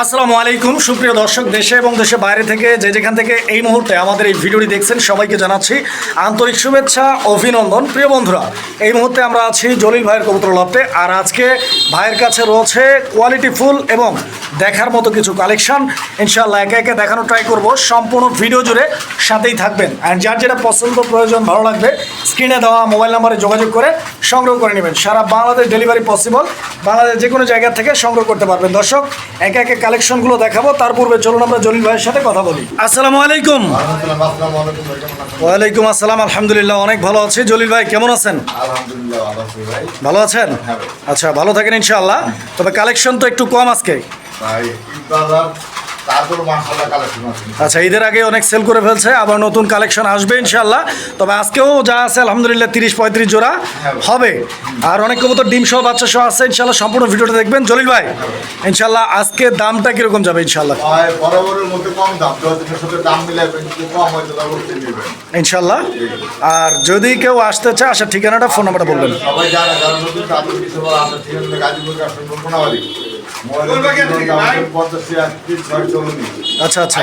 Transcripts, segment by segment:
আসসালামু আলাইকুম, সুপ্রিয় দর্শক, দেশে এবং দেশে বাইরে থেকে যে যেখান থেকে এই মুহূর্তে আমাদের এই ভিডিওটি দেখছেন, সবাইকে জানাচ্ছি আন্তরিক শুভেচ্ছা, অভিনন্দন। প্রিয় বন্ধুরা, এই মুহূর্তে আমরা আছি জলিল ভাইয়ের কবুতর লফটে, আর আজকে ভাইয়ের কাছে রয়েছে কোয়ালিটি ফুল এবং দেখার মতো কিছু কালেকশন ইনশাল্লাহ একে একে দেখানো ট্রাই করব, সম্পূর্ণ ভিডিও জুড়ে সাথেই থাকবেন। আর যার যেটা পছন্দ, প্রয়োজন, ভালো লাগবে স্ক্রিনে দেওয়া মোবাইল নাম্বারে যোগাযোগ করে সংগ্রহ করে নেবেন। সারা বাংলাদেশ ডেলিভারি পসিবল বাংলাদেশ যে কোনো জায়গা থেকে সংগ্রহ করতে পারবেন। দর্শক, একে একে কালেকশনগুলো দেখাবো তার পূর্বে চলুন আমরা জলিল ভাইয়ের সাথে কথা বলি। আসসালামু আলাইকুম? ওয়ালাইকুম আসসালাম আলহামদুলিল্লাহ অনেক ভালো আছি। জলিল ভাই কেমন আছেন? ভালো আছেন? হ্যাঁ আচ্ছা ভালো থাকেন ইনশাআল্লাহ। তবে কালেকশন তো একটু কম আজকে। আচ্ছা ঈদের আগে অনেক সেল করে ফেলছে আবার নতুন কালেকশন আসবে ইনশাআল্লাহ। তবে আজকেও যা আছে আলহামদুলিল্লাহ তিরিশ পঁয়ত্রিশ জোড়া হ্যাঁ। হবে। আর অনেক কবুতর ডিম সহ বাচ্চা সহ আছে ইনশাআল্লাহ সম্পূর্ণ ভিডিওটা দেখবেন। জলিল ভাই ইনশাআল্লাহ আজকে দামটা কীরকম যাবে নেবেন ইনশাআল্লাহ। আর যদি কেউ আসতে চায় আসার ঠিকানাটা ফোন নাম্বারটা বলবেন। আচ্ছা আচ্ছা।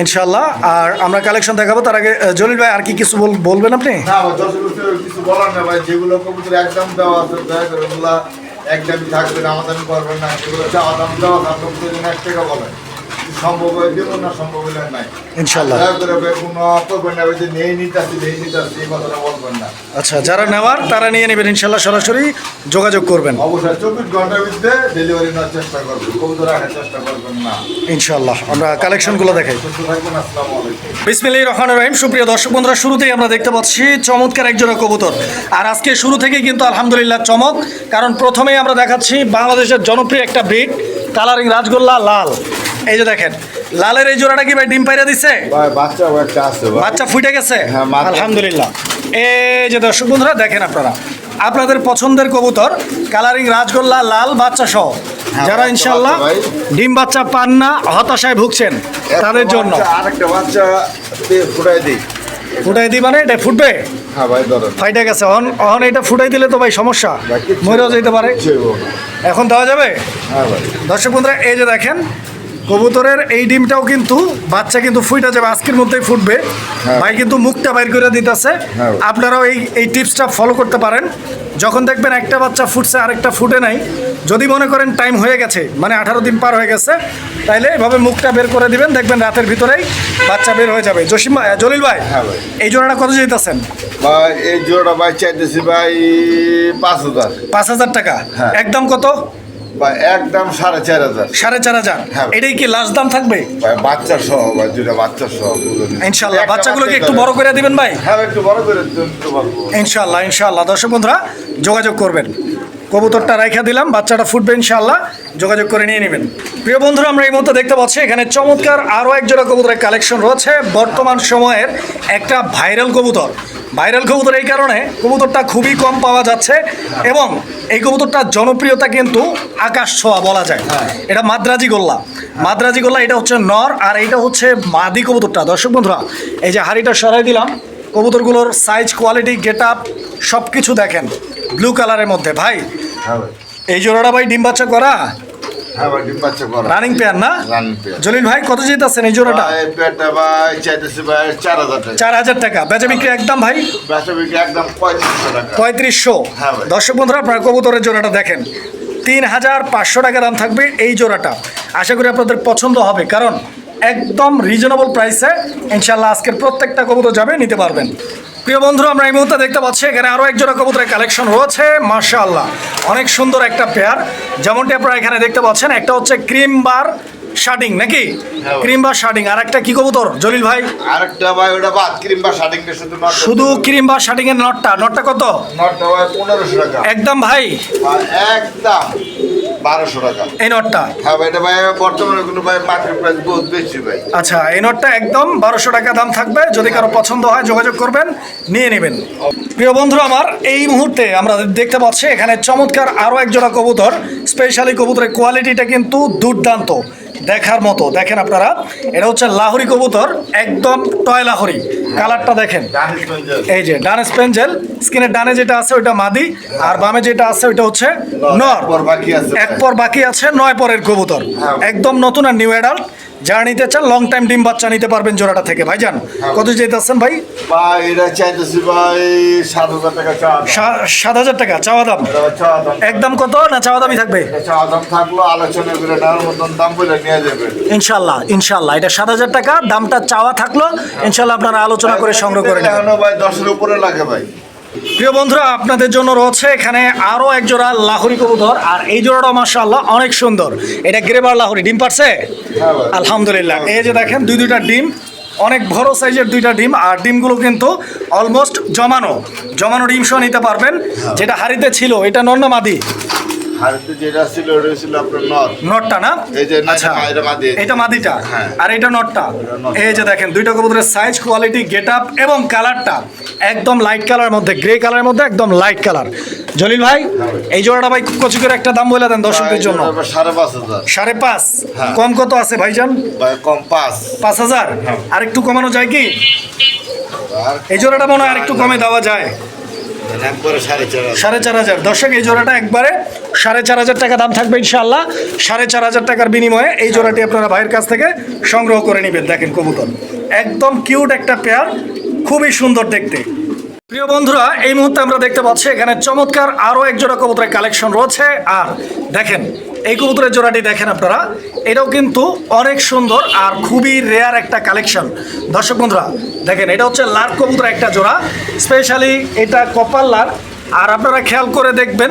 ইনশাআল্লাহ। আর আমরা কালেকশন দেখাবো তার আগে জলিল ভাই আর কি কিছু বল- বলবেন আপনি? কিছু বলার না ভাই। যেগুলো কবুতর একদম দেওয়া আছে দয়া করে ওগুলা একদমই থাকবে আমাদানি করবেন না। সেগুলো চাওয়া দাম দেওয়া যেন এক টাকা বলেন সম্ভব হয়ে না সম্ভব হলে নাই। না। আচ্ছা যারা নেওয়ার তারা নিয়ে নেবেন ইনশাআল্লাহ সরাসরি যোগাযোগ করবেন। অবশ্যই চব্বিশ ঘণ্টার ভিতরে ডেলিভারি নেওয়ার চেষ্টা করবেন কবুতর রাখার চেষ্টা করবেন না। ইনশাআল্লাহ আমরা কালেকশনগুলো দেখাই। বিসমিল্লাহির রহমানির রহিম। সুপ্রিয় দর্শক বন্ধুরা শুরুতেই আমরা দেখতে পাচ্ছি চমৎকার একজোড়া কবুতর। আর আজকে শুরু থেকেই কিন্তু আলহামদুলিল্লাহ চমক কারণ প্রথমেই আমরা দেখাচ্ছি বাংলাদেশের জনপ্রিয় একটা ব্রিড কালারিং রাজগোল্লা লাল। এই যে দেখেন লালের এই জোড়াটা কি ভাই ডিম পাইরা দিছে? ভাই বাচ্চা একটা আছে ভাই। বাচ্চা ফুটে গেছে? হ্যাঁ, আলহামদুলিল্লাহ। এই যে দর্শক বন্ধুরা দেখেন আপনারা। আপনাদের পছন্দের কবুতর কালারিং রাজগোল্লা লাল বাচ্চা সহ। হ্যাঁ, যারা ইনশাল্লাহ ডিম বাচ্চা পান না হতাশায় ভুগছেন তাদের জন্য। আরেকটা বাচ্চা ফুটাই দিই। ফুটাই দিই মানে এটা ফুটবে? হ্যাঁ ভাই ধরেন। ফাইটে গেছে। অন অন এটা ফুটাই দিলে তো ভাই সমস্যা। মরেও যেতে পারে। এখন দেওয়া যাবে? হ্যাঁ ভাই। দর্শক বন্ধুরা এই যে দেখেন কবুতরের এই ডিমটাও কিন্তু বাচ্চা কিন্তু ফুইটা যাবে আজকের মধ্যেই ফুটবে। হ্যাঁ। ভাই কিন্তু মুখটা বাইর করে দিতেছে। হ্যাঁ। আপনারাও এই এই টিপসটা ফলো করতে পারেন। যখন দেখবেন একটা বাচ্চা ফুটছে আরেকটা ফুটে নাই যদি মনে করেন টাইম হয়ে গেছে মানে আঠারো দিন পার হয়ে গেছে তাইলে এভাবে মুখটা বের করে দিবেন দেখবেন রাতের ভিতরেই বাচ্চা বের হয়ে যাবে। জসিম ভাই জলিল ভাই হ্যাঁ এই জোড়াটা কত যেতেছেন ভাই এই জোড়া ভাই চাইতেছি ভাই পাঁচ হাজার। পাঁচ হাজার টাকা। একদম কত? একদম সাড়ে চার হাজার। সাড়ে চার হাজার? হ্যাঁ। এটাই কি লাস্ট দাম থাকবে? বাচ্চা সহ দুটা বাচ্চা সহ ইনশাল্লাহ বাচ্চাগুলোকে একটু বড় করে দিবেন ভাই। হ্যাঁ একটু বড় করে ইনশাল্লাহ ইনশাল্লাহ। দর্শক বন্ধুরা যোগাযোগ করবেন। কবুতরটা রাইখা দিলাম বাচ্চাটা ফুটবে ইনশাল্লাহ। যোগাযোগ করে নিয়ে নেবেন। প্রিয় বন্ধুরা আমরা এই মুহূর্তে দেখতে পাচ্ছি এখানে চমৎকার আরও এক জোড়া কবুতরের কালেকশন রয়েছে। বর্তমান সময়ের একটা ভাইরাল কবুতর। ভাইরাল কবুতর এই কারণে কবুতরটা খুবই কম পাওয়া যাচ্ছে এবং এই কবুতরটার জনপ্রিয়তা কিন্তু আকাশ ছোঁয়া বলা যায়। এটা মাদ্রাজি গোল্লা। মাদ্রাজি গোল্লা এটা হচ্ছে নর আর এটা হচ্ছে মাদি কবুতরটা। দর্শক বন্ধুরা এই যে হাড়িটা সরাই দিলাম কবুতরগুলোর সাইজ কোয়ালিটি গেট আপ সব কিছু দেখেন ব্লু কালারের মধ্যে। ভাই হ্যাঁ এই জোড়াটা ভাই ডিম বাচ্চা করা? রানিং পেয়ার না? জলিল ভাই কত যেতেছেন এই জোড়াটা? পেয়ারটা ভাই চাইতেছি ভাই চার হাজার টাকা। চার হাজার টাকা। বেচা বিক্রি একদম ভাই? বেচা বিক্রি একদম পঁয়ত্রিশশো টাকা। পঁয়ত্রিশশো। হ্যাঁ দর্শক বন্ধুরা আপনার কবুতরের জোড়াটা দেখেন। তিন হাজার পাঁচশো টাকা দাম থাকবে এই জোড়াটা। আশা করি আপনাদের পছন্দ হবে কারণ একদম রিজনেবল প্রাইসে ইনশাল্লাহ আজকের প্রত্যেকটা কবুতর যাবে নিতে পারবেন। প্রিয় বন্ধুরা আমরা এই মুহূর্তে দেখতে পাচ্ছি এখানে আরও এক জোড়া কবুতরের কালেকশন রয়েছে। মার্শাল্লাহ অনেক সুন্দর একটা পেয়ার যেমনটি আপনারা এখানে দেখতে পাচ্ছেন একটা হচ্ছে ক্রিম বার শার্টিং নাকি? ক্রিম বার শার্টিং আর একটা কি কবুতর জলিল ভাই? আরেকটা ভাই ওটা বাদ ক্রিম বা শার্টিংটা শুধু শুধু ক্রিম বার শার্টিং এর নটটা নটটা কত? নটটা ভাই পনেরোশো টাকা। একদম ভাই। একদম। বারোশো টাকা। এই নটটা? হ্যাঁ ভাই এটা ভাই বর্তমানে কোনো ভাই মার্কেট প্রাইস বহুত বেশি ভাই। আচ্ছা এই নোটটা একদম বারোশো টাকা দাম থাকবে। যদি কারও পছন্দ হয় যোগাযোগ করবেন নিয়ে নেবেন। প্রিয় বন্ধুরা আমার এই মুহূর্তে আমরা দেখতে পাচ্ছি এখানে চমৎকার আরও একজোড়া কবুতর স্পেশালি কবুতরের কোয়ালিটিটা কিন্তু দুর্দান্ত। দেখার মতো। দেখেন আপনারা এটা হচ্ছে লাহরি কবুতর একদম টয় লাহরি। কালারটা দেখেন। এই যে ডান স্পেঞ্জেল স্কিনের ডানে যেটা আছে ওইটা মাদি আর বামে যেটা আছে ওইটা হচ্ছে নর। পর বাকি আছে। এক পর বাকি আছে নয় পরের কবুতর। হ্যাঁ। একদম নতুন আর নিউ অ্যাডাল্ট যারা নিতে চান লং টাইম ডিম বাচ্চা নিতে পারবেন জোড়াটা থেকে। ভাই যান কত যেতেছেন ভাই? সাত হাজার টাকা চাওয়া দাম? একদম কত না চাওয়া দামই থাকবে? ইনশাল্লাহ ইনশাল্লাহ এটা সাত হাজার টাকা দামটা চাওয়া থাকল ইনশাল্লাহ আপনারা আলোচনা করে সংগ্রহ করে নেবেন। দশের উপরে লাগে ভাই। প্রিয় বন্ধুরা আপনাদের জন্য রয়েছে এখানে আরও এক জোড়া লাহরি কবুতর আর এই জোড়াটা মাশাআল্লাহ অনেক সুন্দর। এটা গ্রেবার লাহরি ডিম পারছে? হ্যাঁ আলহামদুলিল্লাহ। এই যে দেখেন দুই দুইটা ডিম অনেক বড় সাইজের দুইটা ডিম আর ডিমগুলো কিন্তু অলমোস্ট জমানো। জমানো ডিম সহ নিতে পারবেন যেটা হারিতে ছিল এটা নর না মাদি? হাড়িতে যেটা ছিল ওটা ছিল আপনার নর নটটা না? এই যে আচ্ছা এটা মাদি। এটা মাদিটা হ্যাঁ। আর এটা নটটা। এই যে দেখেন দুইটা কবুতরের সাইজ কোয়ালিটি গেট আপ এবং কালারটা একদম লাইট কালারের মধ্যে গ্রে কালারের মধ্যে একদম লাইট কালার জলিল ভাই এই জোড়াটা ভাই কচি করে একটা দাম বলে দেন দর্শকদের জন্য। সাড়ে পাঁচ হাজার। সাড়ে পাঁচ? হ্যাঁ। কম কত আছে ভাইজান? কম পাঁচ। পাঁচ হাজার? আর একটু কমানো যায় কি? এই জোড়াটা মনে হয় আর একটু কমে দেওয়া যায়। সাড়ে চার হাজার। দর্শক, এই জোড়াটা একবারে সাড়ে চার হাজার টাকা দাম থাকবে ইনশাল্লাহ সাড়ে চার হাজার টাকার বিনিময়ে এই জোড়াটি আপনারা ভাইয়ের কাছ থেকে সংগ্রহ করে নেবেন। দেখেন কবুতর। একদম কিউট একটা পেয়ার, খুবই সুন্দর দেখতে। প্রিয় বন্ধুরা, এই মুহূর্তে আমরা দেখতে পাচ্ছি এখানে চমৎকার আরও এক জোড়া কবুতরের কালেকশন রয়েছে। আর দেখেন এই কবুতরের জোড়াটি দেখেন আপনারা। এটাও কিন্তু অনেক সুন্দর আর খুবই রেয়ার একটা কালেকশন দর্শক বন্ধুরা দেখেন এটা হচ্ছে লার কবুতর একটা জোড়া। স্পেশালি এটা কপাল লার আর আপনারা খেয়াল করে দেখবেন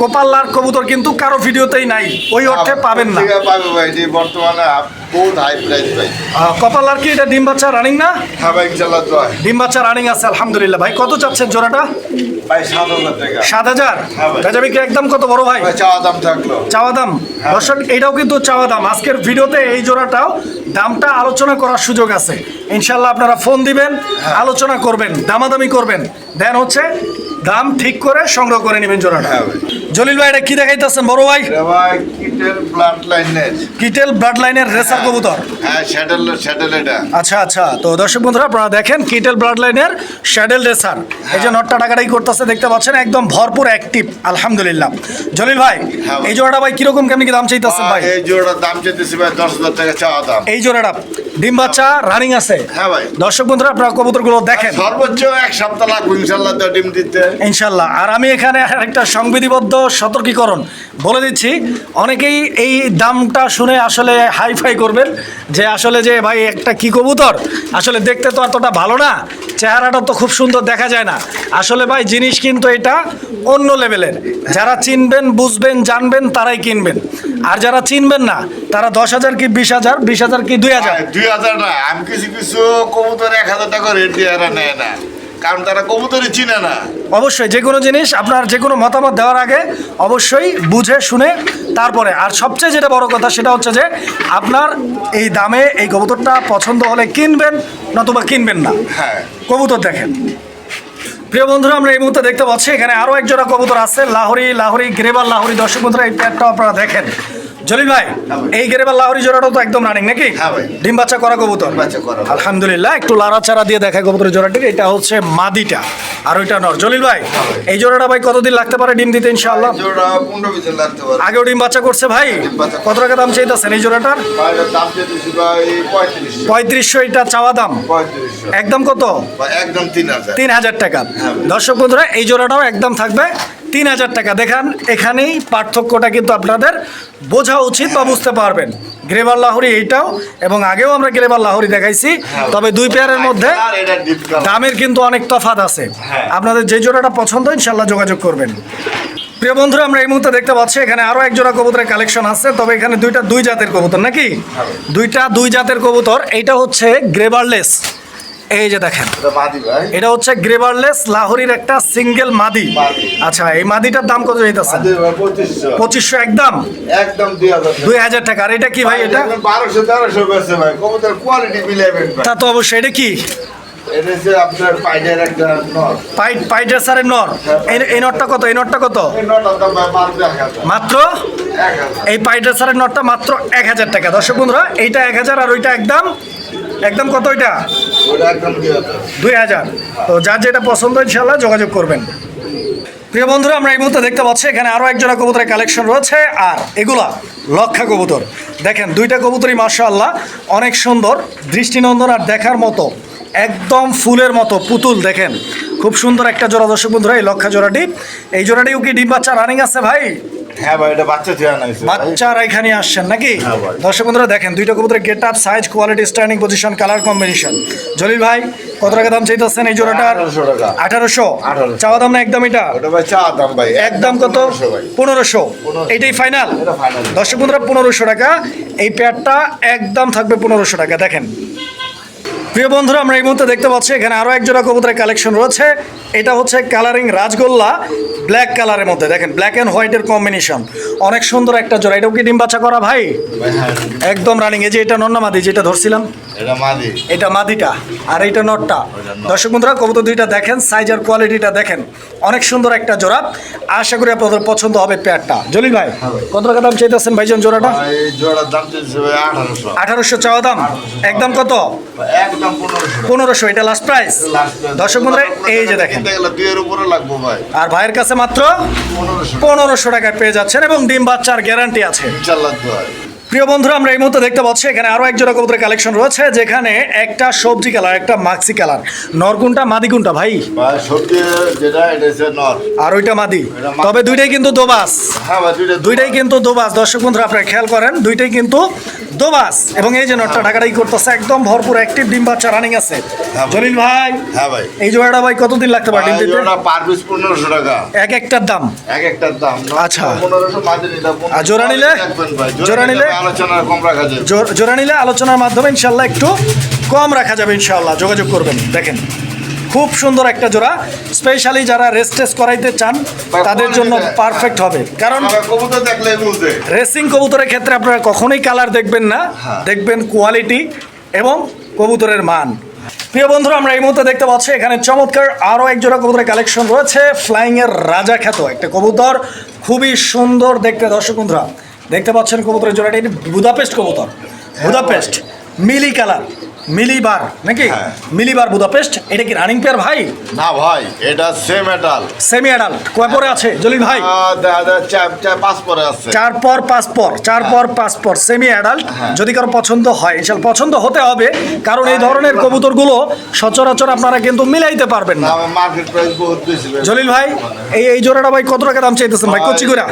কপাল লার কবুতর কিন্তু কারও ভিডিওতেই নাই। ওই অর্থে পাবেন না। পাবে ভাই যে বর্তমানে বহুত হাই প্রাইস ভাই। কপাল লার কি এটা ডিম বাচ্চা রানিং না? হ্যাঁ ভাই ডিম বাচ্চা রানিং আছে আলহামদুলিল্লাহ। ভাই কত চাচ্ছেন জোড়াটা? সাত হাজার হ্যাঁ। বেচা বিক্রি একদম কত বড় ভাই? চাওয়া দাম থাকল। চাওয়া দাম? দর্শক এটাও কিন্তু চাওয়া দাম। আজকের ভিডিওতে এই জোড়াটাও দামটা আলোচনা করার সুযোগ আছে। ইনশাল্লাহ আপনারা ফোন দিবেন আলোচনা করবেন দামাদামি করবেন। দেন হচ্ছে দাম ঠিক করে সংগ্রহ করে নেবেন জোড়াটা। হ্যাঁ। জলিল ভাই এটা কি দেখাইতেছেন? বড় ভাই? ভাই কিটের ব্লাড লাইনের কিটেল ব্লাড লাইনের রেসার কবুতর? হ্যাঁ স্যাটেল স্যাটেল এটা। আচ্ছা আচ্ছা। তো দর্শক বন্ধুরা আপনারা দেখেন কিটেল ব্লাড লাইনের শ্যাডেল রেসার। এই যে নটটা টাকাটাই করতেছে দেখতে পাচ্ছেন একদম ভরপুর অ্যাক্টিভ আলহামদুলিল্লাহ। জলিল ভাই হ্যাঁ এই জোড়াটা ভাই কীরকম কেমনি কি দাম চাইতেছেন ভাই এই জোড়ার দাম চেতেছি ভাই দশ হাজার টাকা চাওয়া দাম। এই জোড়াটা ডিম বাচ্চা রানিং আছে। হ্যাঁ ভাই। দর্শক বন্ধুরা আপনারা কবুতরগুলো দেখেন। সর্বোচ্চ এক সপ্তাহ লাগবে ইনশাল্লাহ ডিম দিতে। ইনশাল্লাহ। আর আমি এখানে একটা সংবিধিবদ্ধ সতর্কীকরণ। বলে দিচ্ছি, অনেকেই এই দামটা শুনে আসলে হাইফাই করবেন যে আসলে যে ভাই একটা কি কবুতর? আসলে দেখতে তো অতটা ভালো না, চেহারাটা তো খুব সুন্দর দেখা যায় না। আসলে ভাই জিনিস কিন্তু এটা অন্য লেভেলের। যারা চিনবেন, বুঝবেন, জানবেন, তারাই কিনবেন। আর যারা চিনবেন না, তারা দশ হাজার কি বিশ হাজার বিশ হাজার কি দুই হাজার? দুই হাজার না, আমি কিছু কিছু কবুতর এক হাজার টাকা রেট দিয়ে নেয় না। কারণ তারা কবুতরই চিনে না। অবশ্যই যে কোনো জিনিস আপনার যে কোনো মতামত দেওয়ার আগে অবশ্যই বুঝে শুনে তারপরে। আর সবচেয়ে যেটা বড় কথা সেটা হচ্ছে যে আপনার এই দামে এই কবুতরটা পছন্দ হলে কিনবেন নতুবা কিনবেন না। হ্যাঁ। কবুতর দেখেন। প্রিয় বন্ধুরা আমরা এই মুহূর্তে দেখতে পাচ্ছি এখানে আরও একজোড়া কবুতর আছে লাহোরি লাহোরি গ্রেবার লাহোরি। দর্শক বন্ধুরা এই প্যাটটাও আপনারা দেখেন। জলিল ভাই এই গ্রেবার লাহোরি জোড়াটাও তো একদম রানিং নাকি? হ্যাঁ ডিম বাচ্চা করা কবুতর। আলহামদুলিল্লাহ একটু লাড়াচাড়া দিয়ে দেখায় কবুতরের জোড়াটি এটা হচ্ছে মাদিটা আর ওইটা নর। জলিল ভাই ভাই। এই জোড়াটা ভাই কতদিন লাগতে পারে ডিম দিতে ইনশাআল্লাহ? পারে। আগেও ডিম বাচ্চা করছে ভাই? কত টাকা দাম চাইতেছেন এই জোড়াটার? পঁয়ত্রিশশো। এটা চাওয়া দাম? একদম কত? একদম তিন হাজার। টাকা। হ্যাঁ। দর্শক বন্ধুরা এই জোড়াটাও একদম থাকবে। তিন হাজার টাকা। দেখান এখানেই পার্থক্যটা কিন্তু আপনাদের বোঝা উচিত বা বুঝতে পারবেন। গ্রেবার লাহরি এইটাও এবং আগেও আমরা গ্রেবার লাহরি দেখাইছি হ্যাঁ। তবে দুই পেয়ারের মধ্যে দামের কিন্তু অনেক তফাত আছে। হ্যাঁ। আপনাদের যে জোড়াটা পছন্দ ইনশাল্লাহ যোগাযোগ করবেন। প্রিয় বন্ধুরা আমরা এই মুহূর্তে দেখতে পাচ্ছি এখানে আরও এক জোড়া কবুতরের কালেকশন আছে তবে এখানে দুইটা দুই জাতের কবুতর নাকি? দুইটা দুই জাতের কবুতর এইটা হচ্ছে গ্রেবারলেস। এই যে দেখেন। এটা হচ্ছে গ্রেবারলেস লাহোরির একটা সিঙ্গেল মাদি। আচ্ছা এই মাদিটার দাম কত যাইতেছে? পঁচিশশো। একদম? একদম দুই হাজার টাকা। আর এটা কি ভাই এটা? বারোশো তেরোশো ভাই। কবুতর কোয়ালিটি মিলাইবেন তা তো অবশ্যই এটা কি? মাত্র এই পাইটের সারের নটটা মাত্র এক হাজার টাকা। দর্শক বন্ধুরা এইটা এক হাজার আর ওইটা একদম একদম কত এটা একদম দুই হাজার। তো যার যেটা পছন্দ ইনশাল্লাহ যোগাযোগ করবেন। প্রিয় বন্ধুরা আমরা এই মুহূর্তে দেখতে পাচ্ছি এখানে আরও একজোড়া কবুতরের কালেকশন রয়েছে। আর এগুলা লক্ষা কবুতর। দেখেন দুইটা কবুতরই মাসা আল্লাহ অনেক সুন্দর দৃষ্টিনন্দন আর দেখার মতো। একদম ফুলের মতো পুতুল দেখেন। খুব সুন্দর একটা জোড়া দর্শক বন্ধুরা এই লক্ষা জোড়াটি। এই জোড়াটিও কি ডিম বাচ্চা রানিং আছে ভাই? হ্যাঁ ভাই এটা বাচ্চা। বাচ্চারা এখানে আসছেন নাকি? হ্যাঁ ভাই। দর্শক বন্ধুরা দেখেন দুইটা কবুতরের get up size quality standing position colour combination Jalil ভাই কত টাকা দাম চাইতেছেন এই জোড়াটার? আঠারোশো 1800 চাওয়া দাম না একদম এটা? চা দাম ভাই একদম কত? পনেরোশো এইটাই ফাইনাল। দর্শক বন্ধুরা পনেরোশো টাকা। এই পেয়ারটা একদম থাকবে পনেরোশো টাকা দেখেন। প্রিয় বন্ধুরা আমরা এই মুহূর্তে দেখতে পাচ্ছি এখানে আরও একজোড়া কবুতরের কালেকশন রয়েছে। এটা হচ্ছে কালারিং রাজগোল্লা ব্ল্যাক কালারের মধ্যে। দেখেন ব্ল্যাক অ্যান্ড হোয়াইটের কম্বিনেশন অনেক সুন্দর একটা জোড়া। এটাও কি ডিম বাচ্চা করা ভাই? হ্যাঁ। একদম রানিং এই যে এটা নন্নামাদি যেটা ধরছিলাম। এটা মাদি। এটা মাদিটা আর এইটা নটটা। নট। দর্শক বন্ধুরা কবুতর দুইটা দেখেন সাইজ আর কোয়ালিটিটা দেখেন। অনেক সুন্দর একটা জোড়া। আশা করি আপনাদের পছন্দ হবে পেয়ারটা জলিল ভাই কত টাকা দাম চাইতেছেন ভাইজন জোড়াটা? জোড়ার দাম আঠারোশো। আঠারোশো চাওয়া দাম। একদম কত? একদম পনেরোশো। এটা লাস্ট প্রাইস দর্শক বন্ধুরা এই যে দেখেন। আর ভাইয়ের কাছে মাত্র পনেরোশো। টাকায় পেয়ে যাচ্ছেন এবং ডিম বাচ্চার গ্যারান্টি আছে। ইনশাল্লাহ হয় প্রিয় বন্ধুরা আমরা এই মুহূর্তে দেখতে পাচ্ছি এখানে আরও এক জোড়া কবুতরের কালেকশন রয়েছে যেখানে একটা সবজি কালার একটা মাক্সি কালার। নরগুনটা মাদিগুনটা ভাই? ভাই নর। আর ওইটা মাদি? তবে দুইটাই কিন্তু দোবাস। হ্যাঁ দুইটাই কিন্তু দোবাস। দর্শক বন্ধুরা আপনারা খেয়াল করেন দুইটাই কিন্তু দোবাস। এবং এই যে নটটা ঢাকাটাই করতেছে একদম ভরপুর অ্যাক্টিভ ডিম বাচ্চা রানিং আছে। হ্যাঁ। জলিল ভাই হ্যাঁ ভাই। এই জোড়াটা ভাই কতদিন লাগতে পারে ডিম দিতে? পার পিস পনেরোশো টাকা। এক একটার দাম। এক একটার দাম। আচ্ছা। পনেরোশো মাঝে নিতে আর জোড়া নিলে? জোড়া নিলে? আলোচনা কম রাখা জোর- জোড়া নিলে আলোচনার মাধ্যমে ইনশাল্লাহ একটু কম রাখা যাবে ইনশাল্লাহ যোগাযোগ করবেন। দেখেন খুব সুন্দর একটা জোড়া। স্পেশালি যারা রেস টেস করাইতে চান তাদের জন্য পারফেক্ট হবে। কারণ রেসিং কবুতরের ক্ষেত্রে আপনারা কখনোই কালার দেখবেন না। হ্যাঁ। দেখবেন কোয়ালিটি এবং কবুতরের মান। প্রিয় বন্ধুরা আমরা এই মুহূর্তে দেখতে পাচ্ছি এখানে চমৎকার আরও এক জোড়া কবুতরের কালেকশন রয়েছে ফ্লাইং এর রাজা খ্যাত একটা কবুতর। খুবই সুন্দর দেখতে দর্শক বন্ধুরা। দেখতে পাচ্ছেন কবুতরের জোড়াটা এটি বুদাপেস্ট কবুতর। বুদাপেস্ট। মিলি কালার মিলিবার নাকি? হ্যাঁ। মিলিবার বুদাপেস্ট। এটা কি রানিং পেয়ার ভাই? না ভাই এটা সেম মেটাল সেমি অ্যাডাল্ট কয় পরে আছে জলিল ভাই? পাঁচ পরে আছে। চার পর পাঁচ পর চার পর পাঁচ পর সেমি অ্যাডাল্ট হ্যাঁ। যদি কারও পছন্দ হয় ইনশাল পছন্দ হতে হবে কারণ এই ধরনের কবুতরগুলো সচরাচর আপনারা কিন্তু মিলাইতে পারবেন না। মার্কেট প্রাইস বহুত বেশি। জলিল ভাই এই এই জোড়াটা ভাই কত টাকা দাম চাইতেছেন ভাই? কচি করে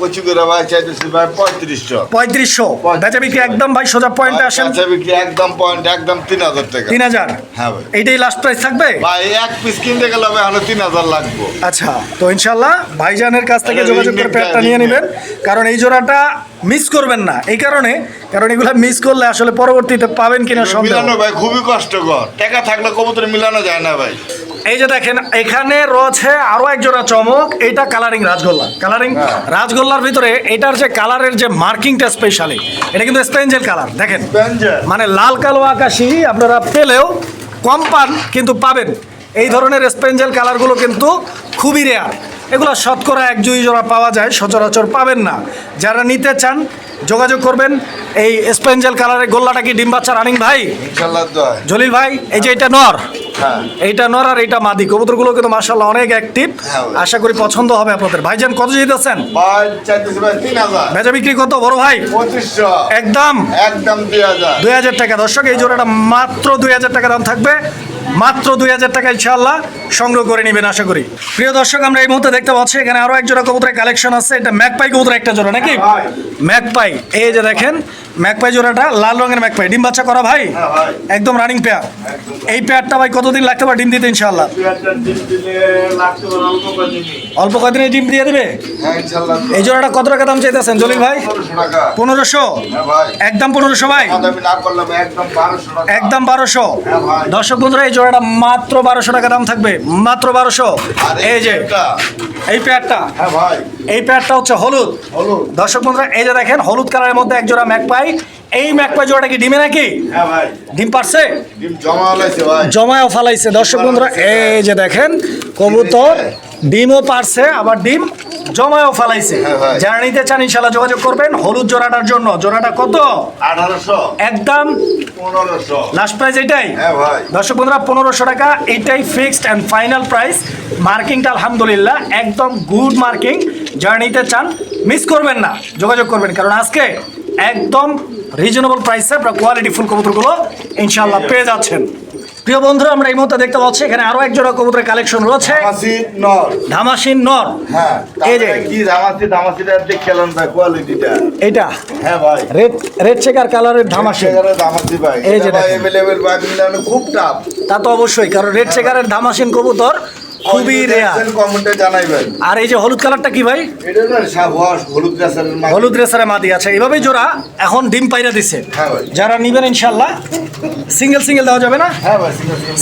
কচি করে ভাই চাইতেছি ভাই পঁয়ত্রিশশো। পঁয়ত্রিশশো। বেচা বিক্রি একদম ভাই সোজা পয়েন্টে আসেন। বিক্রি একদম পয়েন্ট একদম তিন হাজার টাকা। তিন হাজার? হ্যাঁ ভাই। এইটাই লাস্ট প্রাইস থাকবে? ভাই এক পিস কিনতে গেলে ভাই হলো তিন হাজার লাগবো। আচ্ছা তো ইনশাল্লাহ ভাইজানের কাছ থেকে যোগাযোগ করে নিয়ে। নেবেন। কারণ এই জোড়াটা মিস করবেন না। এই কারণে কারণ এগুলো মিস করলে আসলে পরবর্তীতে পাবেন কিনা সন্দেহ। ভাই খুবই কষ্টকর। টাকা থাকলে কবুতর মিলানো যায় না ভাই। এই যে দেখেন এখানে রয়েছে আরও একজোড়া চমক এটা কালারিং রাজগোল্লা। কালারিং হ্যাঁ। রাজগোল্লার ভিতরে এটার যে কালারের যে মার্কিংটা স্পেশালি এটা কিন্তু স্পেঞ্জেল কালার দেখেন। মানে লাল কালো আকাশি আপনারা পেলেও কম পান কিন্তু পাবেন। এই ধরনের স্পেঞ্জেল কালারগুলো কিন্তু খুবই রেয়ার এগুলো শতকরা এক দুই জোড়া পাওয়া যায় সচরাচর পাবেন না। যারা নিতে চান যোগাযোগ করবেন। এই স্পেঞ্জেল কালারের গোল্লাটা কি ডিম বাচ্চা রানিং ভাই? জলিল ভাই এই যে এটা নর। এইটা নর আর এইটা মাদি। কবুতরগুলো কিন্তু মার্শাল্লাহ অনেক অ্যাক্টিভ হ্যাঁ আশা করি পছন্দ হবে আপনাদের। ভাইজান কত যেতেছেন ভাই চাইতেছি ভাই তিন হাজার। বেচা বিক্রি কত? বড় ভাই? একদম? একদম দুই হাজার। টাকা। দর্শক এই জোড়াটা মাত্র দুই হাজার টাকা দাম থাকবে। মাত্র দুই হাজার টাকা ইনশাআল্লাহ সংগ্রহ করে নেবেন আশা করি। প্রিয় দর্শক আমরা এই মুহূর্তে দেখতে পাচ্ছি এখানে আরও এক জোড়া কবুতরের কালেকশন আছে। এটা ম্যাকপাই কবুতর একটা জোড়া নাকি? ভাই। ম্যাকপাই। এই যে দেখেন ম্যাকপাই জোড়াটা লাল রঙের ম্যাকপাই। ডিম বাচ্চা করা ভাই? হ্যাঁ একদম রানিং পেয়ার। এই পেয়ারটা ভাই কতদিন লাগতে পারে ডিম দিতে পারে অল্প কদিনে ডিম দিয়ে দেবে? হ্যাঁ ইনশাল্লাহ। এই জোড়াটা কত টাকা দাম চাইতেছেন জলিল ভাই? পনেরোশো হ্যাঁ একদম পনেরোশো ভাই? একদম বারোশো হ্যাঁ। দর্শক বন্ধুরা এই জোড়াটা মাত্র বারোশো টাকা দাম থাকবে মাত্র বারোশো। এই যে এই হ্যাঁ ভাই। এই প্যাডটা হচ্ছে হলুদ। হলুদ। দর্শক বন্ধুরা এই যে দেখেন হলুদ কালারের মধ্যে এক জোড়া ম্যাকপাই এই ম্যাকপাই জোড়াটা কি ডিমে নাকি? হ্যাঁ ভাই। ডিম পারছে? ডিম জমা জমায়ও ফালাইছে। দর্শক বন্ধুরা এই যে দেখেন কবুতর ডিমও পারছে আবার ডিম জমায়ও ফালাইছে। হ্যাঁ যারা নিতে চান ইনশাল্লাহ যোগাযোগ করবেন। হলুদ জোড়াটার জন্য। জোড়াটা কত? একদম লাস্ট প্রাইস এটাই। হ্যাঁ দর্শক বন্ধুরা পনেরোশো টাকা এটাই ফিক্সড অ্যান্ড ফাইনাল প্রাইস মার্কিংটা আলহামদুলিল্লাহ একদম গুড মার্কিং যারা নিতে চান মিস করবেন না। যোগাযোগ করবেন কারণ আজকে একদম রিজনেবল প্রাইসে আপনার কোয়ালিটি ফুল কবুতরগুলো ইনশাল্লাহ পেয়ে যাচ্ছেন। প্রিয় বন্ধুরা আমরা এই মুহূর্তে দেখতে পাচ্ছি এখানে আরও এক জোড়া কবুতরের কালেকশন রয়েছে। নর। ধামাসিন নর। হ্যাঁ এই যে। কি ধামাসি ধামাসিটা দেখলাম ভাই কোয়ালিটিটা এটা হ্যাঁ ভাই। রেড রেড চেকার কালারের ধামাসি। ধামাসি ভাই। এই যে ভাই দেখেন। ভাই মিলানো খুব টাফ তা তো অবশ্যই কারণ রেড চেকারের ধামাসিন কবুতর খুবই রেয়ার কমেন্টে জানাইবেন। আর এই যে হলুদ কালারটা কি ভাই? এটা হলুদ মাছ হলুদ রেসারে মাদি আছে এইভাবেই জোড়া এখন ডিম পাইরা দিছে। হ্যাঁ যারা নিবেন ইনশাল্লাহ সিঙ্গেল সিঙ্গেল দেওয়া যাবে না? হ্যাঁ ভাই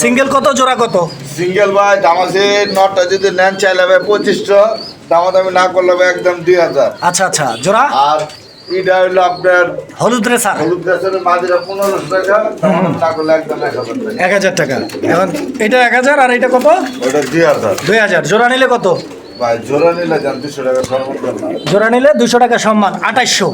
সিঙ্গেল কত জোড়া কত? সিঙ্গেল ভাই দামাসি নটটা যদি নেন চাইলে ভাই পঁচিশশো। দামাদামি না করলে একদম দুই হাজার। আচ্ছা আচ্ছা জোড়া? আর এটা হলো আপনার হলুদ রেসার হলুদ গাছের মাঝিরা পনেরোশো টাকা না করলে একদম এক হাজার টাকা এখন এটা এক হাজার আর এটা কত? ওটা দুই হাজার। দুই হাজার। জোড়া নিলে কত? জোড়া নিলে দুশো টাকা সম্মান আঠাইশশো।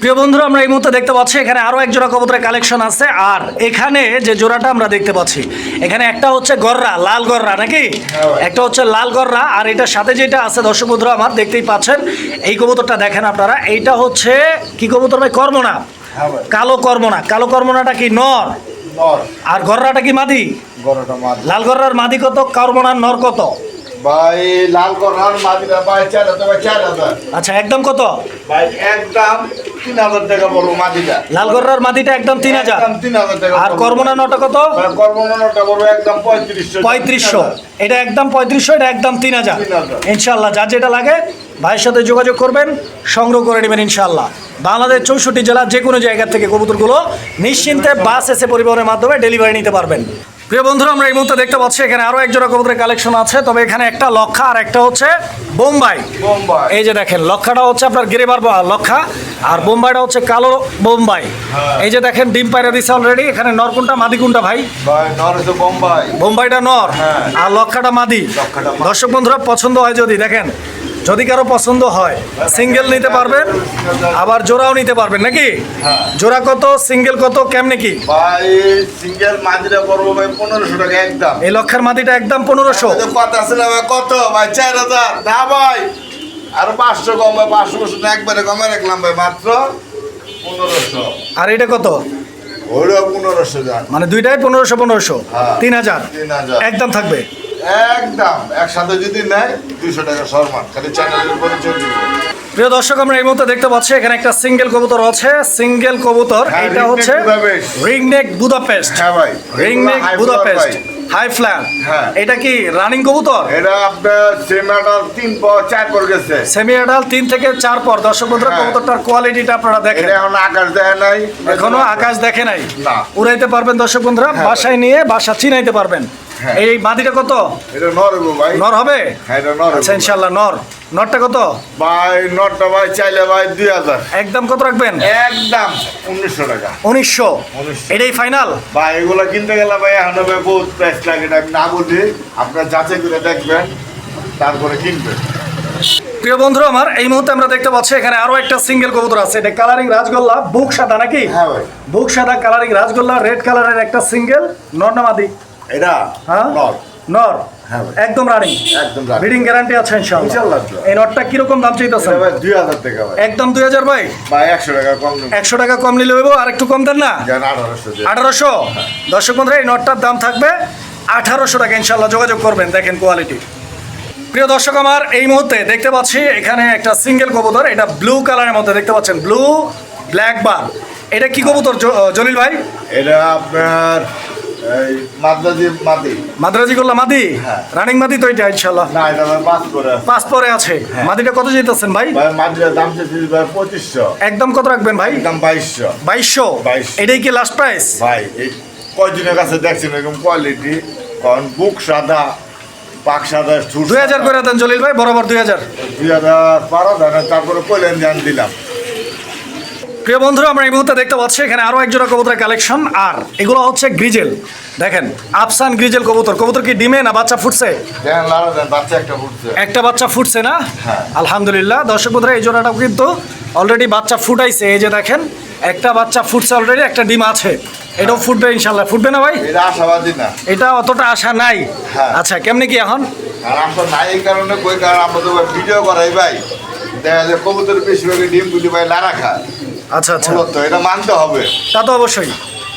প্রিয় বন্ধুরা আমরা এই মুহূর্তে দেখতে পাচ্ছি এখানে আরও এক জোড়া কবুতরের কালেকশন আছে। আর এখানে যে জোড়াটা আমরা দেখতে পাচ্ছি এখানে একটা হচ্ছে গররা লাল গররা নাকি? একটা হচ্ছে লাল গররা আর এটার সাথে যেটা আছে দর্শক বন্ধুরা আমার দেখতেই পাচ্ছেন। এই কবুতরটা দেখেন আপনারা এইটা হচ্ছে কি কবুতর ভাই? কর্মনা। হ্যাঁ কালো কর্মনা। কালো কর্মনাটা কি নর? নর। আর গররাটা কি মাদি। লাল গররার মাদি কত? কর্মনার নর কত? ভাই লাল করার মাদিরা ভাই চার হাজার ভাই চার হাজার। আচ্ছা একদম কত? ভাই একদম তিন হাজার টাকা বলব মাদিটা লাল গররার মাদিটা একদম তিন হাজার? একদম তিন হাজার টাকা আর কর্মনা নটা কত? কর্মনাটা বলব একদম পঁয়ত্রিশশো। পঁয়ত্রিশশো। এটা একদম পঁয়ত্রিশশো এটা একদম তিন হাজার। 3,000 ইনশাল্লাহ যার যেটা লাগে ভাইয়ের সাথে যোগাযোগ করবেন সংগ্রহ করে নেবেন ইনশাল্লাহ বাংলাদেশ চৌষট্টি জেলার যে কোনো জায়গা থেকে কবুতরগুলো নিশ্চিন্তে বাস এসে পরিবহনের মাধ্যমে ডেলিভারি নিতে পারবেন। প্রিয় বন্ধুরা আমরা এই মুহূর্তে দেখতে পাচ্ছি এখানে আরও এক জোড়া কবুতরের কালেকশন আছে। তবে এখানে একটা লক্ষা আর একটা হচ্ছে বোম্বাই। বোম্বাই। এই যে দেখেন লক্ষাটা হচ্ছে আপনার গিরিবার লক্ষা আর বোম্বাইটা হচ্ছে কালো বোম্বাই। হ্যাঁ। এই যে দেখেন ডিম পায়রা দিচ্ছে অলরেডি এখানে নরকুনটা মাদিকুনটা ভাই? ভাই বোম্বাই। বোম্বাইটা নর হ্যাঁ। আর মাদি। লক্ষাটা মাদি। দর্শক বন্ধুরা পছন্দ হয় যদি দেখেন। যদি কারও পছন্দ হয় সিঙ্গেল নিতে পারবেন আবার জোড়াও নিতে পারবেন নাকি? হ্যাঁ। জোড়া কত সিঙ্গেল কত কেমনে কি? ভাই সিঙ্গেল মাদিরা পড়ব ভাই পনেরোশো টাকা একদম। এই লক্ষার মাদিটা একদম পনেরোশো। কথা আছে না ভাই কত? ভাই চার হাজার। না ভাই আর পাঁচশো কম ভাই পাঁচশো বছর একবারে কমে রাখলাম ভাই মাত্র পনেরোশো। আর এটা কত? ওইটা পনেরোশো মানে দুইটাই পনেরোশো পনেরোশো। হ্যাঁ। তিন হাজার। একদম থাকবে। একদম একসাথে যদি নেয় দুশো টাকা সরমান খালি চ্যানেলের উপরে চলে যাবে প্রিয় দর্শক আমরা এই মুহূর্তে দেখতে পাচ্ছি এখানে একটা সিঙ্গেল কবুতর আছে সিঙ্গেল কবুতর হ্যাঁ, এটা হচ্ছে Budapest। রিংনেক বুদাপেস্ট হ্যাঁ ভাই রিংনেক এগুলো বুদাপেস্ট। হাই ফ্ল্যার হ্যাঁ। এটা কি রানিং কবুতর এটা আপনার সেমাটার তিন পর চার পর গেছে সেমি অ্যাডাল তিন থেকে চার পর দর্শক বন্ধুরা হ্যাঁ। কবুতরটার কোয়ালিটিটা আপনারা দেখেন এটা এখন আকাশ দেয় নাই এখনও আকাশ দেখে নাই। উড়াইতে পারবেন দর্শক বন্ধুরা হ্যাঁ, বাসায় নিয়ে বাসা চিনাইতে পারবেন। এই মাদিটা কত? এটা নরবো ভাই। নর হবে? হ্যাঁ এটা নরবো আচ্ছা ইনশাল্লাহ নর। নরটা কত? ভাই নটটা ভাই চাইলে ভাই দুই হাজার। একদম কত রাখবেন? একদম উনিশশো টাকা। উনিশশো। এটাই ফাইনাল? ভাই এগুলো কিনতে গেলে ভাই এখন ভাই বহুত প্রাইস লাগে আমি না বলি আপনার যাচাই করে দেখবেন তারপরে কিনবেন প্রিয় বন্ধুরা আমার এই মুহূর্তে আমরা দেখতে পাচ্ছি এখানে আরও একটা সিঙ্গেল কবুতর আছে। এটা কালারিং রাজগোল্লা বুক সাদা নাকি? হ্যাঁ ভাই। বুক সাদা কালারিং রাজগোল্লা রেড কালারের একটা সিঙ্গেল নর না মাদি? এটা হ্যাঁ? নট নর? হ্যাঁ একদম রানিং একদম। ব্রিডিং গ্যারান্টি আছে ইনশাআল্লাহ। ইনশাআল্লাহ। এই নটটা কীরকম দাম চাইতেছেন? ভাই দুই হাজার টাকা ভাই। একদম দুই হাজার ভাই? ভাই একশো টাকা কম নেবেন একশো টাকা কম নিলে হইব আর একটু কম দেন না? যেন আঠারোশো দিয়ে। আঠারোশো? দর্শক বন্ধুরা এই নটটার দাম থাকবে আঠারোশো টাকা ইনশাল্লাহ যোগাযোগ করবেন দেখেন কোয়ালিটি প্রিয় দর্শক আমার এই মুহূর্তে দেখতে পাচ্ছি এখানে একটা সিঙ্গেল কবুতর এটা ব্লু কালারের মধ্যে দেখতে পাচ্ছেন ব্লু ব্ল্যাক বার এটা কি কবুতর জলিল ভাই? এটা আপনার মাদ্রাজি মাদি। হ্যাঁ। রানিং মাদি তো এটা ইনশাল্লাহ না এটা পাঁচ পরে আছে। মাদিটা কত যেতেছেন ভাই? একদম কত রাখবেন ভাই? একদম বাইশশো। বাইশশো? 2200 এটাই কি লাস্ট প্রাইস ভাই কয়জনের কাছে দেখছেন এরকম কোয়ালিটি কারণ বুক সাদা পাক সাদা দুই হাজার করে দেন জলিল ভাই বরাবর দুই হাজার। দুই হাজার বারো দেন তারপরে কইলেন দিলাম। প্রিয় বন্ধুরা আমরা এই মুহূর্তে দেখতে পাচ্ছি এখানে আরও এক জোড়া কবুতরের কালেকশন আর এগুলো হচ্ছে গ্রিজেল। দেখেন আফসান গ্রিজেল কবুতর। কবুতর কি ডিমে না বাচ্চা ফুটছে? একটা বাচ্চা ফুটছে না? হ্যাঁ। আলহামদুলিল্লাহ। দর্শক বন্ধুরা এই জোড়াটাও কিন্তু অলরেডি বাচ্চা ফুটাইছে। এই যে দেখেন একটা বাচ্চা ফুটছে অলরেডি একটা ডিম আছে। এটাও ফুটবে ইনশাল্লাহ ফুটবে না ভাই? এটা অতটা আশা নাই। হ্যাঁ। আচ্ছা কেমনি কি এখন? নাই এই কারণে কই কারণ আমরা তো ভিডিও করাই ভাই। দেখা যায় কবুতর বেশিরভাগই ডিম গুলি ভাই লাড়া খায়। আচ্ছা আচ্ছা। মূলত এটা মানতে হবে। তা তো অবশ্যই।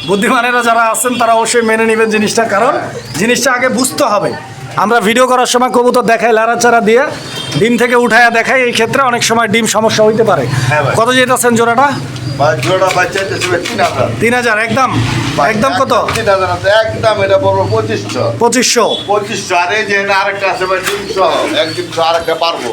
বুদ্ধিমানেরা যারা আছেন তারা অবশ্যই মেনে নেবেন জিনিসটা কারণ জিনিসটা আগে বুঝতে হবে। আমরা ভিডিও করার সময় কবুতর দেখাই লাড়াচাড়া দিয়ে ডিম থেকে উঠায়া দেখাই এই ক্ষেত্রে অনেক সময় ডিম সমস্যা হইতে পারে। হ্যাঁ। কত যেতেছেন জোড়াটা? বা জোড়া বাচ্চা চাইতেছে তিন হাজার। একদম? একদম কত? একদম এটা পড়ব পঁচিশশো। পঁচিশশো। পঁচিশশো। আর এই যে আরেকটা আছে এক আরেকটা পারব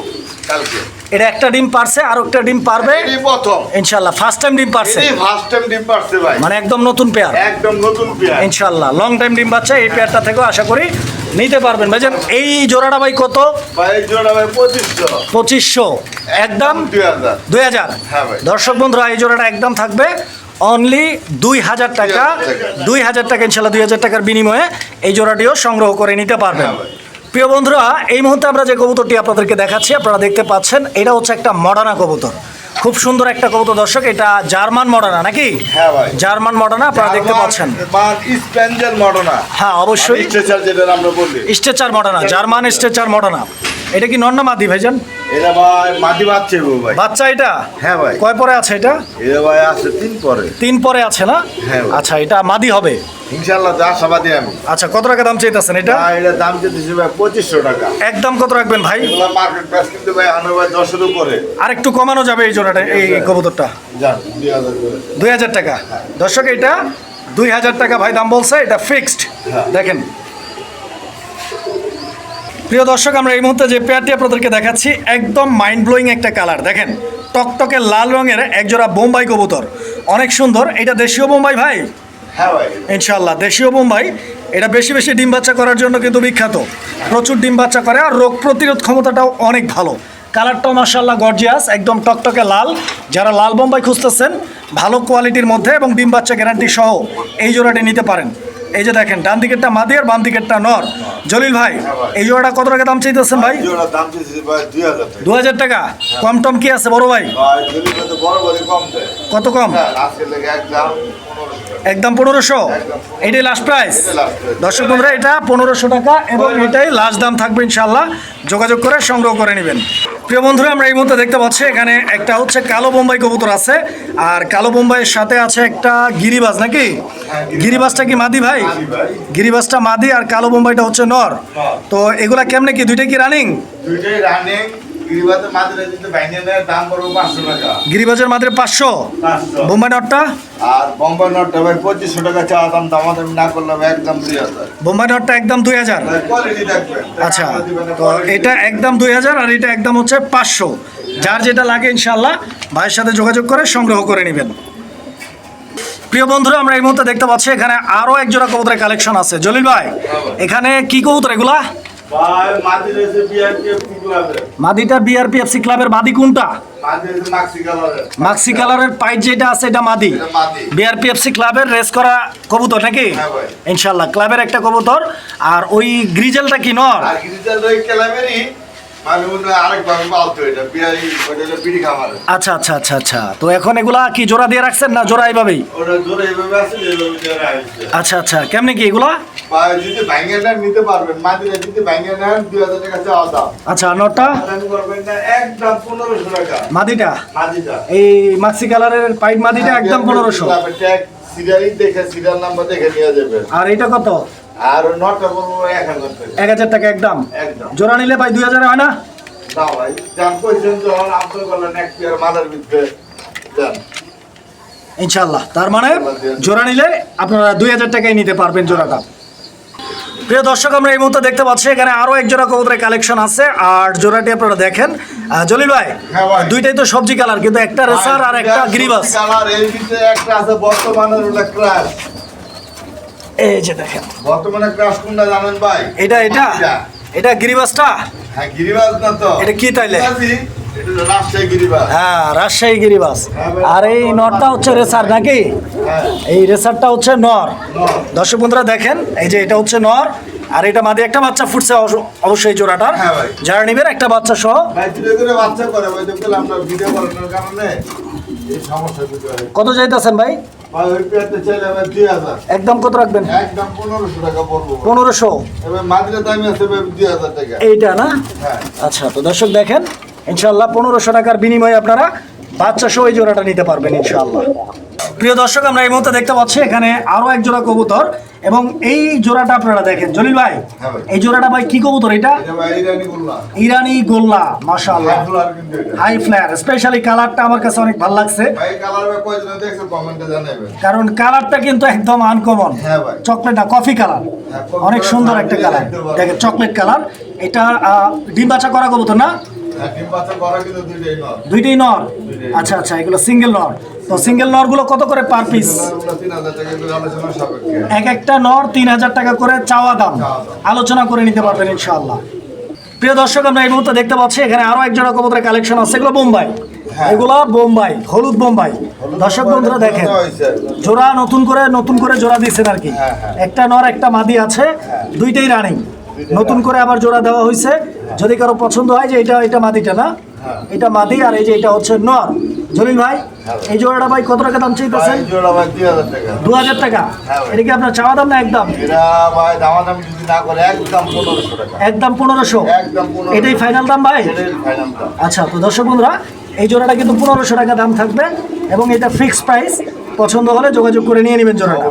কালকে। এটা একটা ডিম পারছে আর একটা ডিম পারবে। প্রথম। ইনশাল্লাহ ফার্স্ট টাইম ডিম পারছে। ফার্স্ট টাইম ডিম পারছে ভাই। মানে একদম নতুন পেয়ার। একদম নতুন পেয়ার। ইনশাল্লাহ লং টাইম ডিম পাচ্ছে এই পেয়ারটা থেকেও আশা করি নিতে পারবেন। ভাইজান এই জোড়াটা ভাই কত? ভাই জোড়া ভাই পঁচিশশো। পঁচিশশো। একদম দুই হাজার। হ্যাঁ। দর্শক বন্ধুরা এই জোড়াটা একদম থাকবে। অনলি দুই হাজার টাকা। দুই হাজার টাকা। ইনশাল্লাহ দুই হাজার টাকার বিনিময়ে এই জোড়াটিও সংগ্রহ করে নিতে পারবেন। হ্যাঁ। প্রিয় বন্ধুরা এই মুহূর্তে আমরা যে কবুতরটি আপনাদেরকে দেখাচ্ছি আপনারা দেখতে পাচ্ছেন এটা হচ্ছে একটা মডার্না কবুতর। খুব সুন্দর একটা কবুতর দর্শক এটা জার্মান মডার্না নাকি? হ্যাঁ ভাই। জার্মান মডার্না আপনারা দেখতে পাচ্ছেন। মডনা। হ্যাঁ অবশ্যই। স্ট্রেচার যেটা আমরা বলি। Stretcher Moderna German stretcher Moderna এটা কি নন্না মাদি ভাইজান? এটা ভাই মাটি বাচ্চা গো ভাই। বাচ্চা এটা? হ্যাঁ ভাই। কয় পরে আছে এটা? এটা ভাই আছে তিন পরে। তিন পরে আছে না? হ্যাঁ ভাই। আচ্ছা এটা মাদি হবে? ইনশাল্লাহ যা আশাবাদী আমি। আচ্ছা কত টাকা দাম চাইতেছেন এটা? আর এটার দাম যেতেছে ভাই পঁচিশশো টাকা। একদম কত রাখবেন ভাই? এগুলো মার্কেট প্রাইস কিন্তু ভাই আনো ভাই দশের উপরে। আর একটু কমানো যাবে এই জোড়াটা এই কবুতরটা। যান দুই হাজার করে। দুই হাজার টাকা। দর্শক এটা দুই হাজার টাকা ভাই দাম বলছে এটা ফিক্সড হ্যাঁ। দেখেন প্রিয় দর্শক আমরা এই মুহূর্তে যে পেয়ারটি আপনাদেরকে দেখাচ্ছি একদম মাইন্ড ব্লোয়িং একটা কালার দেখেন টকটকে লাল রঙের একজোড়া বোম্বাই কবুতর। অনেক সুন্দর। এটা দেশীয় বোম্বাই ভাই? হ্যাঁ ইনশাল্লাহ দেশীয় বোম্বাই। এটা বেশি বেশি ডিম বাচ্চা করার জন্য কিন্তু বিখ্যাত। প্রচুর ডিম বাচ্চা করে আর রোগ প্রতিরোধ ক্ষমতাটাও অনেক ভালো। কালারটাও মার্শাল্লাহ গর্জিয়াস একদম টকটকে লাল। যারা লাল বোম্বাই খুঁজতেছেন ভালো কোয়ালিটির মধ্যে এবং ডিম বাচ্চা গ্যারান্টি সহ এই জোড়াটি নিতে পারেন। এই যে দেখেন ডান দিকেরটা মাদি আর বাম দিকেরটা নর। জলিল ভাই এই জোড়াটা কত টাকা দাম চাইতেছেন ভাই? দু হাজার টাকা? কম টম কি আছে বড় ভাই? কত কম? হ্যাঁ একদম পনেরোশো এটাই লাস্ট প্রাইস দর্শক বন্ধুরা এটা পনেরোশো টাকা এবং এটাই লাস্ট দাম থাকবে ইনশাল্লাহ যোগাযোগ করে সংগ্রহ করে নেবেন। প্রিয় বন্ধুরা আমরা এই মুহূর্তে দেখতে পাচ্ছি এখানে একটা হচ্ছে কালো বোম্বাই কবুতর আছে। আর কালো বোম্বাইয়ের সাথে আছে একটা গিরিবাজ নাকি? গিরিবাজটা কি মাদি ভাই? গিরিবাজটা মাদি আর কালো বোম্বাইটা হচ্ছে নর। তো এগুলা কেমনে কি দুইটাই কি রানিং দুইটাই রানিং গিরিবাজের মাত্র পাঁচশো বোম্বাই নটটা আর বম্বাই নটটা ভাই পঁচিশশো টাকা চাওয়া দাম দামাদামি না করলাম একদম দুই হাজার। বোম্বাই নটটা একদম দুই হাজার? আচ্ছা তো এটা একদম দুই হাজার আর এটা একদম হচ্ছে পাঁচশো। যার যেটা লাগে ইনশাল্লাহ ভাইয়ের সাথে যোগাযোগ করে সংগ্রহ করে নেবেন। প্রিয় বন্ধুরা আমরা এই মুহূর্তে দেখতে পাচ্ছি এখানে আরও এক জোড়া কবুতরের কালেকশন আছে। জলিল ভাই এখানে কি কবুতর এগুলা? মাদিটা বিআরপিএফসি ক্লাবের মাদি কোনটা? মাক্সি কালারের পাইট যেটা আছে এটা মাদি। এটা মাদি। বিআরপিএফসি ক্লাবের রেস করা কবুতর নাকি? হ্যাঁ ইনশাল্লাহ ক্লাবের একটা কবুতর। আর ওই গ্রিজেলটা কি নর? আচ্ছা আচ্ছা আচ্ছা আচ্ছা। তো এখন এগুলা কি জোড়া দিয়ে রাখছেন না জোড়া এইভাবেই? আচ্ছা আচ্ছা। কেমনে কি এগুলা? আচ্ছা নটা মাদিটা এই মাক্সি কালারের পাইট মাদিটা একদম পনেরোশো। আর এটা কত? আর নটটা বলব এক হাজার টাকা। এক হাজার টাকা একদম। একদম। জোড়া নিলে ভাই দুই হাজার হয় না? না ভাই যান কইছেন যখন আপনি বললেন নেক্সট ইয়ার মাদার ভিতরে যান ইনশাল্লাহ তার মানে জোড়া নিলে আপনারা দুই হাজার টাকায় নিতে পারবেন জোড়াটা। প্রিয় দর্শক আমরা এই মুহূর্তে দেখতে পাচ্ছি এখানে আরও এক জোড়া কবুতরের কালেকশন আছে। আর জোড়াটি আপনারা দেখেন। জলিল ভাই হ্যাঁ দুইটাই তো সবজি কালার কিন্তু একটা রেসার আর একটা গিরিবাস। কালারের ভিতরে একটা আছে বর্তমানের ক্রাশ এই যে দেখেন। বর্তমানে ক্রাশ কোনটা জানেন ভাই? এটা এটা? এটা। গিরিবাসটা? হ্যাঁ গিরিবাজ না তো। এটা কি তাইলে? হ্যাঁ রাজশাহী গিরিবাস। আর এই নরটা হচ্ছে রেসার নাকি? হ্যাঁ। এই রেসারটা হচ্ছে নর। নর। দর্শক বন্ধুরা দেখেন এই যে এটা হচ্ছে নর আর এটা মাঝে একটা বাচ্চা ফুটছে অবশ্য- অবশ্যই জোড়াটার। হ্যাঁ যারা নিবেন একটা বাচ্চা সহ। হয়। কত চাইতেছেন ভাই? একদম কত রাখবেন? একদম পনেরোশো টাকা পড়ব পনেরোশো। এবার মাদ্রে দামি আছে ভাই দুই হাজার টাকা। এইটা না? হ্যাঁ। আচ্ছা তো দর্শক দেখেন ইনশাল্লাহ পনেরোশো টাকার বিনিময়ে আপনারা বাচ্চা সহ এই জোড়াটা নিতে পারবেন ইনশাল্লাহ প্রিয় দর্শক আমরা এই মুহূর্তে দেখতে পাচ্ছি এখানে আরও এক জোড়া কবুতর এবং এই জোড়াটা আপনারা দেখেন। জলিল ভাই হ্যাঁ এই জোড়াটা ভাই কি কবুতর এটা? ইরানি গোল্লা। মাশাআল্লাহ। এটা। হাই ফ্লায়ার স্পেশালি কালারটা আমার কাছে অনেক ভালো লাগছে। কারণ কালারটা কিন্তু একদম আনকমন হ্যাঁ চকলেট না কফি কালার হ্যাঁ, অনেক সুন্দর একটা কালার দেখেন চকলেট কালার এটা ডিম বাচ্চা করা কবুতর না? হ্যাঁ দুইটাই নর। আচ্ছা আচ্ছা এগুলো সিঙ্গেল নর। তো সিঙ্গেল নরগুলো কত করে পার পিস এক একটা নর তিন হাজার টাকা করে চাওয়া দাম। আলোচনা করে নিতে পারবেন ইনশাআল্লাহ। প্রিয় দর্শক আমরা এই মুহূর্তে দেখতে পাচ্ছি এখানে আরও এক জোড়া কবুতরের কালেকশন আছে। এগুলো বোম্বাই। হ্যাঁ। এগুলো বোম্বাই হলুদ বোম্বাই। দর্শক বন্ধুরা দেখেন। জোড়া নতুন করে নতুন করে জোড়া দিয়েছেন আর কি। হ্যাঁ। একটা নর একটা মাদি আছে। দুইটাই রানিং নতুন করে আবার জোড়া দেওয়া হয়েছে যদি কারও পছন্দ হয় যে এটা এটা মাদিটা না। এটা মাদি আর এই যে এটা হচ্ছে নর। জলিল ভাই এই জোড়াটা ভাই কত টাকা দাম চাইতেছেন? দু হাজার টাকা? হ্যাঁ এটা কি আপনার চাওয়া দাম না একদম? একদম পনেরোশো টাকা। একদম পনেরোশো? একদম 1500 এটাই ফাইনাল দাম ভাই? আচ্ছা তো দর্শক বন্ধুরা এই জোড়াটা কিন্তু পনেরোশো টাকা দাম থাকবে এবং এটা ফিক্সড প্রাইস পছন্দ হলে যোগাযোগ করে নিয়ে নেবেন জোড়াটা।